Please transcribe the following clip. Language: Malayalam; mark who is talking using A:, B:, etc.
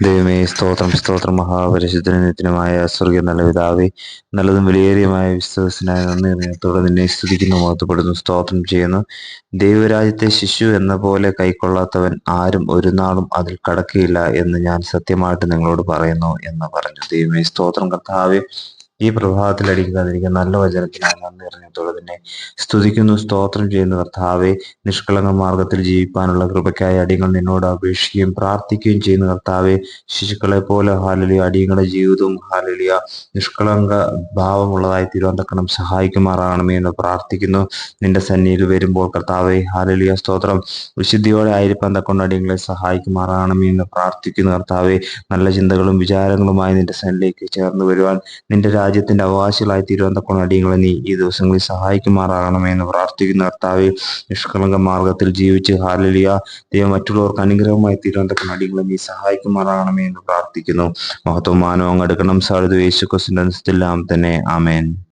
A: ദൈവമേ സ്തോത്രം സ്തോത്രം മഹാപരിശുദ്ധനത്തിനുമായ സ്വർഗീയ നല്ല പിതാവേ നല്ലതും വിലയേറിയമായ വിശ്വാസനായ നന്ദി ഹൃദയത്തോടെ നിന്നെ സ്തുതിക്കുന്നു മഹത്വപ്പെടുന്നു സ്തോത്രം ചെയ്യുന്നു. ദൈവരാജ്യത്തെ ശിശു എന്ന പോലെ കൈക്കൊള്ളാത്തവൻ ആരും ഒരു നാളും അതിൽ കടക്കുകയില്ല എന്ന് ഞാൻ സത്യമായിട്ട് നിങ്ങളോട് പറയുന്നു എന്ന് പറഞ്ഞു. ദൈവമേ സ്തോത്രം കർത്താവേ. ഈ പ്രഭാതത്തിൽ അടിക്കാതിരിക്കുന്ന നല്ല വചനത്തിനായി നന്ദി തന്നെ സ്തുതിക്കുന്നു സ്തോത്രം ചെയ്യുന്ന കർത്താവെ. നിഷ്കളങ്ക മാർഗത്തിൽ ജീവിക്കാനുള്ള കൃപയ്ക്കായി അടിയങ്ങൾ നിന്നോട് അപേക്ഷിക്കുകയും പ്രാർത്ഥിക്കുകയും ചെയ്യുന്ന കർത്താവെ. ശിശുക്കളെ പോലെ ഹാലലിയ അടിയങ്ങളുടെ ജീവിതവും ഹാലലിയ. നിഷ്കളങ്ക ഭാവമുള്ളതായി തിരുവനന്തക്കണം സഹായിക്കുമാറാകണമേ എന്ന് പ്രാർത്ഥിക്കുന്നു. നിന്റെ സന്നിധിയിൽ വരുമ്പോൾ കർത്താവെ ഹാലലിയ സ്തോത്രം. വിശുദ്ധിയോടെ ആയിരിക്കാൻ തക്കൊണ്ട് അടിയങ്ങളെ സഹായിക്കുമാറാകണമേ എന്ന് പ്രാർത്ഥിക്കുന്നു കർത്താവെ. നല്ല ചിന്തകളും വിചാരങ്ങളുമായി നിന്റെ സന്നിലേക്ക് ചേർന്ന് വരുവാൻ നിന്റെ രാജ്യത്തിന്റെ അവകാശികളായി തക്കൊണ്ട് അടിയങ്ങളെ നീ ഈ ദിവസങ്ങളിൽ സഹായിക്കുമാറാകണമേ എന്ന് പ്രാർത്ഥിക്കുന്ന കർത്താവ് നിഷ്കളങ്ക മാർഗത്തിൽ ജീവിച്ച് ഹാലലിയ ദൈവം മറ്റുള്ളവർക്ക് അനുഗ്രഹമായി തക്കൊണ്ട് അടിയങ്ങളെ നീ സഹായിക്കുമാറാകണമേ എന്ന് പ്രാർത്ഥിക്കുന്നു. മഹത്വമാനോ മാനവം എടുക്കണം സാധു യേശു എല്ലാം തന്നെ. ആമേൻ.